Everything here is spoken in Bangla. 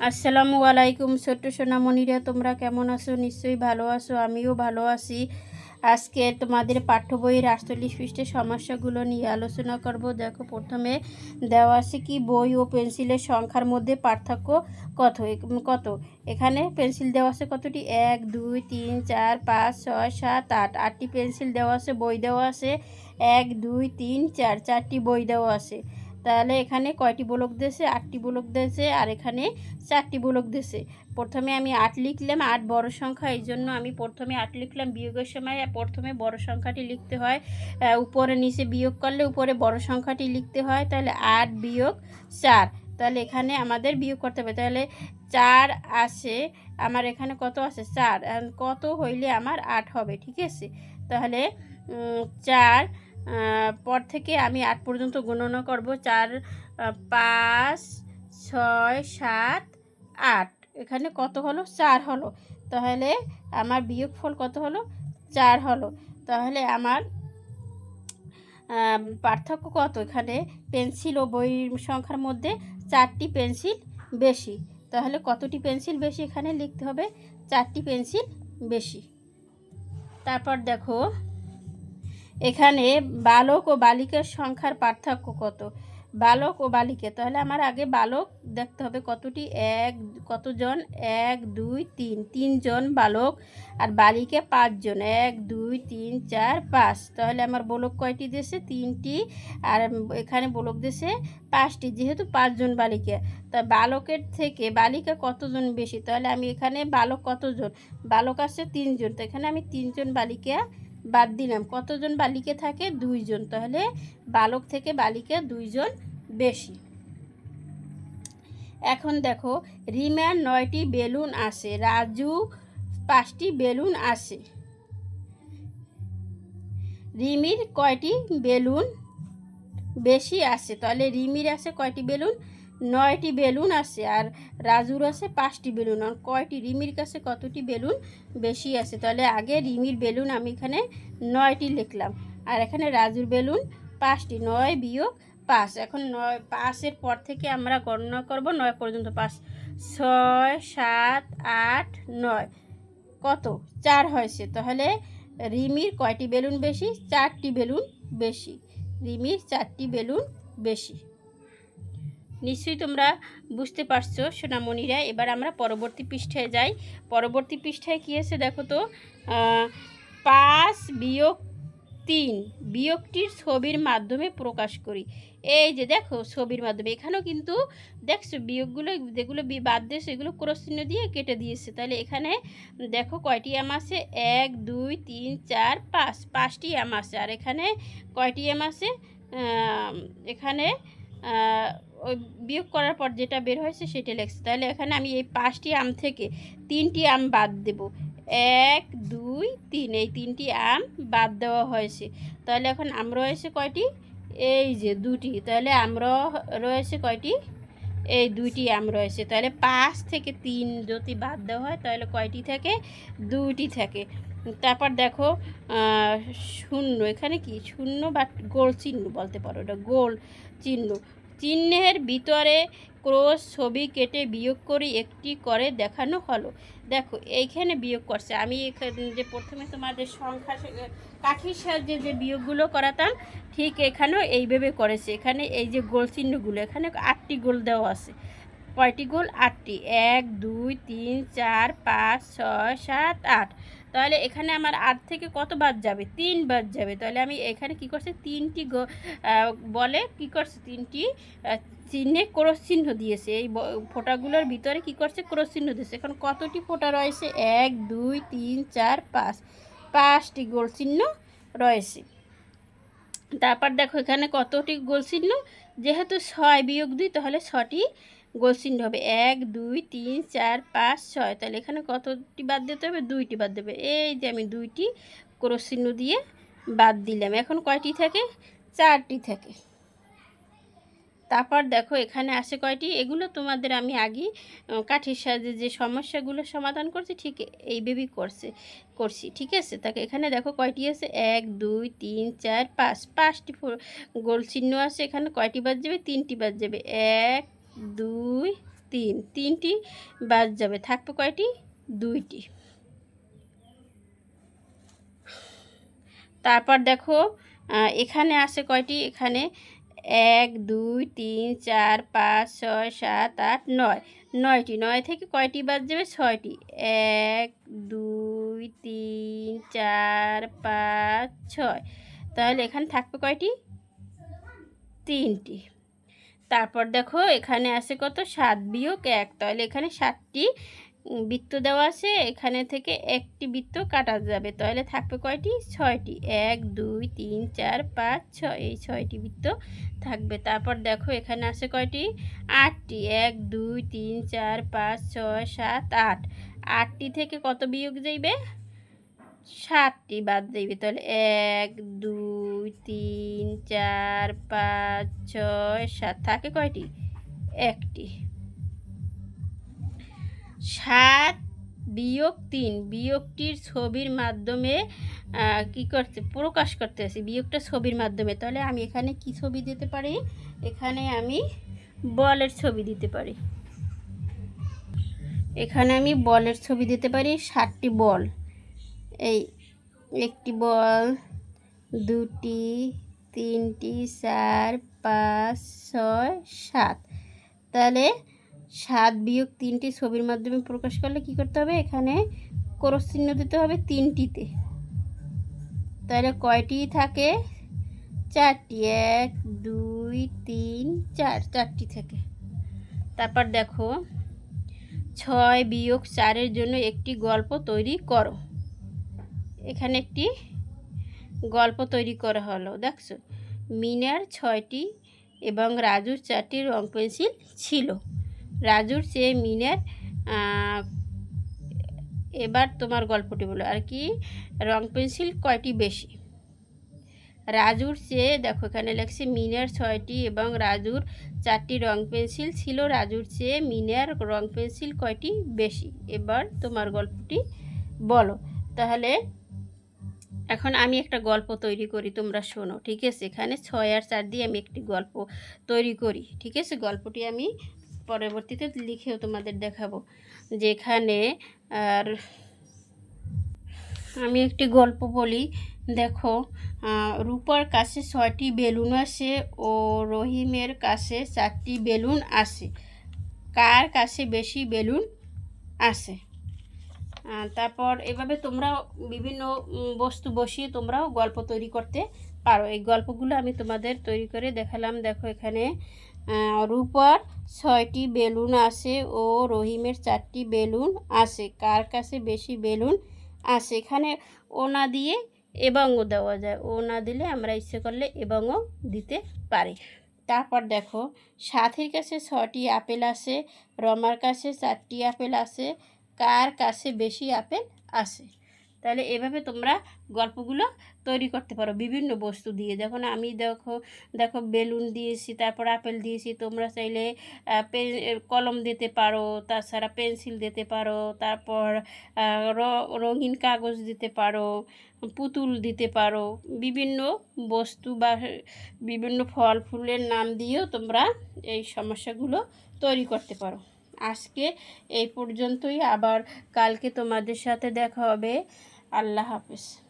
আসসালামু আলাইকুম ছোট্ট সোনামণিরা, তোমরা কেমন আছো? নিশ্চয়ই ভালো আছো, আমিও ভালো আছি। আজকে তোমাদের পাঠ্য বইয়ের আটচল্লিশ পৃষ্ঠের সমস্যাগুলো নিয়ে আলোচনা করব। দেখো, প্রথমে দেওয়া আছে কি, বই ও পেন্সিলের সংখ্যার মধ্যে পার্থক্য কত? কত? এখানে পেন্সিল দেওয়া আছে কতটি? এক, দুই, তিন, চার, পাঁচ, ছয়, সাত, আট। আটটি পেন্সিল দেওয়া আছে, বই দেওয়া আছে। এক, দুই, তিন, চার, চারটি বই দেওয়া আছে। তাহলে এখানে কয়টি ব্লক দিয়েছে? আটটি ব্লক দিয়েছে আর এখানে চারটি ব্লক দিয়েছে। প্রথমে আমি আট লিখলাম, আট বড় সংখ্যা, এই জন্য আমি প্রথমে আট লিখলাম বিয়োগের সময়। প্রথমে বড় সংখ্যাটি লিখতে হয় উপরে নিচে বিয়োগ করলে উপরে বড় সংখ্যাটি লিখতে হয়। তাহলে আট বিয়োগ চার। তাহলে এখানে আমাদের বিয়োগ করতে হবে। তাহলে চার আসে আমার এখানে কত আছে? চার। কত হইলে আমার আট হবে? ঠিক আছে? তাহলে চার পর থেকে আমি আট পর্যন্ত গণনা করব। চার পাঁচ ছয় সাত আট। এখানে কত হলো? চার হলো। তাহলে আমার বিয়োগফল কত হলো? চার হলো। তাহলে আমার আম, পার্থক্য কত? এখানে পেন্সিল ও বইয়ের সংখ্যার মধ্যে চারটি পেন্সিল বেশি। তাহলে কতটি পেন্সিল বেশি? এখানে লিখতে হবে চারটি পেন্সিল বেশি। তারপর দেখো এখানে বালক ও বালিকার সংখ্যার পার্থক্য কত? বালক ও বালিকা, তাহলে আমার আগে বালক দেখতে হবে কতটি? এক, কতজন? এক, দুই, তিন। তিনজন বালক আর বালিকা পাঁচজন। এক, দুই, তিন, চার, পাঁচ। তাহলে আমার বলক কয়টি দেশে তিনটি। আর এখানে বলক দেশে পাঁচটি, যেহেতু পাঁচজন বালিকা। তা বালকের থেকে বালিকা কতজন বেশি? তাহলে আমি এখানে বালক কতজন? বালক আছে তিনজন, তো এখানে আমি তিনজন বালিকা বাদ দিলাম। কতজন বালিকে থাকে? দুইজন। তাহলে বালক থেকে বালিকা দুইজন বেশি। এখন দেখো রিমার নয়টি বেলুন আসে, রাজু পাঁচটি বেলুন আসে। রিমির কয়টি বেলুন বেশি আসে? তাহলে রিমির আছে কয়টি বেলুন? নয়টি বেলুন আছে আর রাজুর আছে পাঁচটি বেলুন আর কয়টি রিমির কাছে কতটি বেলুন বেশি আছে? তাহলে আগে রিমির বেলুন আমি এখানে নয়টি লিখলাম আর এখানে রাজুর বেলুন পাঁচটি, নয় বিয়োগ পাঁচ। এখন নয়, পাঁচের পর থেকে আমরা গণনা করব। নয় পর্যন্ত পাঁচ, ছয়, সাত, আট, নয়। কত? চার হয়েছে। তাহলে রিমির কয়টি বেলুন বেশি? চারটি বেলুন বেশি। রিমির চারটি বেলুন বেশি। নিশ্চয়ই তোমরা বুঝতে পারছ, সোনামণিরা। এবার আমরা পরবর্তী পৃষ্ঠায় যাই। পরবর্তী পৃষ্ঠায় কী আছে দেখো তো? পাঁচ বিয়োগ তিন, বিয়োগটির ছবির মাধ্যমে প্রকাশ করি। এই যে দেখো, ছবির মাধ্যমে। এখানেও কিন্তু দেখছ, বিয়োগগুলো, যেগুলো বাদ দিয়েছে এগুলো ক্রস দিয়ে কেটে দিয়েছে। তাহলে এখানে দেখো কয়টি আম আছে? এক, দুই, তিন, চার, পাঁচ। পাঁচটি আম আছে। আর এখানে কয়টি আম আছে? এখানে ওই বিয়োগ করার পর যেটা বের হয়েছে সেটা লেখছে। তাহলে এখানে আমি এই পাঁচটি আম থেকে তিনটি আম বাদ দেব। এক, দুই, তিন, এই তিনটি আম বাদ দেওয়া হয়েছে। তাহলে এখন আম রয়েছে কয়টি? এই যে দুটি। তাহলে আম র- রয়েছে কয়টি? এই দুইটি আম রয়েছে। তাহলে পাঁচ থেকে তিন যদি বাদ দেওয়া হয়, তাহলে কয়টি থাকে? দুইটি থাকে। তারপর দেখো শূন্য। এখানে কি? শূন্য বা গোল চিহ্ন বলতে পারো। এটা গোল চিহ্ন। চিহ্নের ভিতরে ক্রস ছবি কেটে বিয়োগ করে একটি করে দেখানো হলো। দেখো, এইখানে বিয়োগ করছে। আমি এখানে যে প্রথমে তোমাদের সংখ্যা কাঠির সাহায্যে যে বিয়োগগুলো করাতাম, ঠিক এখানেও এইভাবে করেছে। এখানে এই যে গোল চিহ্নগুলো, এখানে আটটি গোল দেওয়া আছে। কয়টি গোল? আটটি। এক, দুই, তিন, চার, পাঁচ, ছয়, সাত, আট। তাহলে এখানে আমার আট থেকে কত বাদ যাবে? তিন বাদ যাবে। তাহলে আমি এখানে কি করছি? তিনটি বলে কি করছে? তিনটি চিহ্নে ক্রস চিহ্ন দিয়েছে। এই ফোঁটাগুলোর ভিতরে কি করছে? ক্রস চিহ্ন দিয়েছে। এখন কতটি ফোঁটা রয়েছে? এক, দুই, তিন, চার, পাঁচ। পাঁচটি গোল চিহ্ন রয়েছে। তারপর দেখো এখানে কতটি গোল চিহ্ন? যেহেতু ছয় বিয়োগ দুই, তাহলে ছটি গোল চিহ্ন হবে এক, দুই, তিন, চার, পাঁচ, ছয়। তাহলে এখানে কতটি বাদ দিতে হবে? দুইটি বাদ দেবে। এই যে আমি দুইটি ক্রস চিহ্ন দিয়ে বাদ দিলাম। এখন কয়টি থাকে? চারটি থাকে। তারপর দেখো, এখানে আসে কয়টি? এগুলো তোমাদের আমি আগেই কাঠের সাহায্যে যে সমস্যাগুলো সমাধান করছি, ঠিক এইভাবেই করছে, করছি, ঠিক আছে? তাকে এখানে দেখো কয়টি আছে? এক, দুই, তিন, চার, পাঁচ। পাঁচটি গোল চিহ্ন আছে। এখানে কয়টি বাদ যাবে? তিনটি বাদ যাবে। এক দুই, তিন। তিনটি বাদ যাবে। থাকবে কয়টি? দুইটি। তারপর দেখো এখানে আছে কয়টি? এখানে এক, দুই, তিন, চার, পাঁচ, ছয়, সাত, আট, নয়। নয়টি। নয় থেকে কয়টি বাদ যাবে? ছয়টি। এক, দুই, তিন, চার, পাঁচ, ছয়। তাহলে এখানে থাকবে কয়টি? তিনটি। তারপর দেখো এখানে আছে কত? সাত বিয়োগ এক। তাহলে এখানে সাতটি বৃত্ত দেওয়া আছে, এখানে থেকে একটি বৃত্ত কাটা যাবে। তাহলে থাকবে কয়টি? ছয়টি। এক, দুই, তিন, চার, পাঁচ, ছয়। এই ছয়টি বৃত্ত থাকবে। তারপর দেখো এখানে আছে কয়টি? আটটি। এক, দুই, তিন, চার, পাঁচ, ছয়, সাত, আট। আটটি থেকে কত বিয়োগ যাইবে? সাতটি বাদ যাইবে। তাহলে এক, দুই তিন, চার, পাঁচ, ছয়, সাত, থাকে কয়টি? একটি। সাত বিয়োগ তিন, বিয়োগটির ছবির মাধ্যমে কি করতে, প্রকাশ করতেছি বিয়োগটা ছবির মাধ্যমে। তাহলে আমি এখানে কি ছবি দিতে পারি? এখানে আমি বলের ছবি দিতে পারি। এখানে আমি বলের ছবি দিতে পারি ষাটটি বল। এই, একটি বল দুটি, তিনটি, চার, পাঁচ, ছয়, সাত। তাহলে সাত বিয়োগ তিনটি ছবির মাধ্যমে প্রকাশ করলে কি করতে হবে? এখানে ক্রস চিহ্ন দিতে হবে তিনটিতে। তাহলে কয়টি থাকে? চারটি। এক, দুই, তিন, চার। চারটি থেকে। তারপর দেখো, ছয় বিয়োগ চারের জন্য একটি গল্প তৈরি করো। এখানে একটি গল্প তৈরি করা হলো। দেখছ? মিনার ছয়টি এবং রাজুর চারটি রং পেন্সিল ছিল। রাজুর চেয়ে মিনার এবার তোমার গল্পটি বলো। আর কি? রং পেন্সিল কয়টি বেশি? রাজুর চেয়ে, দেখো এখানে লেখছে মিনার ছয়টি এবং রাজুর চারটি রং পেন্সিল ছিল। রাজুর চেয়ে মিনার রং পেন্সিল কয়টি বেশি? এবার তোমার গল্পটি বলো। তাহলে এখন আমি একটা গল্প তৈরি করি, তোমরা শোনো, ঠিক আছে? এখানে ছয় আর চার দিয়ে আমি একটি গল্প তৈরি করি, ঠিক আছে? গল্পটি আমি পরবর্তীতে লিখেও তোমাদের দেখাবো। যেখানে, আর আমি একটি গল্প বলি, দেখো রূপার কাছে ছয়টি বেলুন আসে ও রহিমের কাছে চারটি বেলুন আসে। কার কাছে বেশি বেলুন আসে? তারপর এভাবে তোমরাও বিভিন্ন বস্তু বসিয়ে তোমরাও গল্প তৈরি করতে পারো। এই গল্পগুলো আমি তোমাদের তৈরি করে দেখালাম। দেখো এখানে রূপার ছয়টি বেলুন আসে ও রহিমের চারটি বেলুন আসে কার কাছে বেশি বেলুন আসে এখানে ওনা দিয়ে এবংও দেওয়া যায়। ও না দিলে আমরা ইচ্ছে করলে এবংও দিতে পারি। তারপর দেখো, সাথীর কাছে ছটি আপেল আসে রমার কাছে চারটি আপেল আসে কার কাছে বেশি আপেল আসে তাহলে এভাবে তোমরা গল্পগুলো তৈরি করতে পারো। বিভিন্ন বস্তু দিয়ে। যখন আমি দেখো দেখো বেলুন দিয়েছি, তারপর আপেল দিয়েছি। তোমরা চাইলে কলম দিতে পারো, তাছাড়া পেন্সিল দিতে পারো, তারপর রঙিন কাগজ দিতে পারো, পুতুল দিতে পারো। বিভিন্ন বস্তু বা বিভিন্ন ফল, ফুলের নাম দিয়েও তোমরা এই সমস্যাগুলো তৈরি করতে পারো। আজকে এই পর্যন্তই। আবার কালকে তোমাদের সাথে দেখা হবে। আল্লাহ হাফেজ।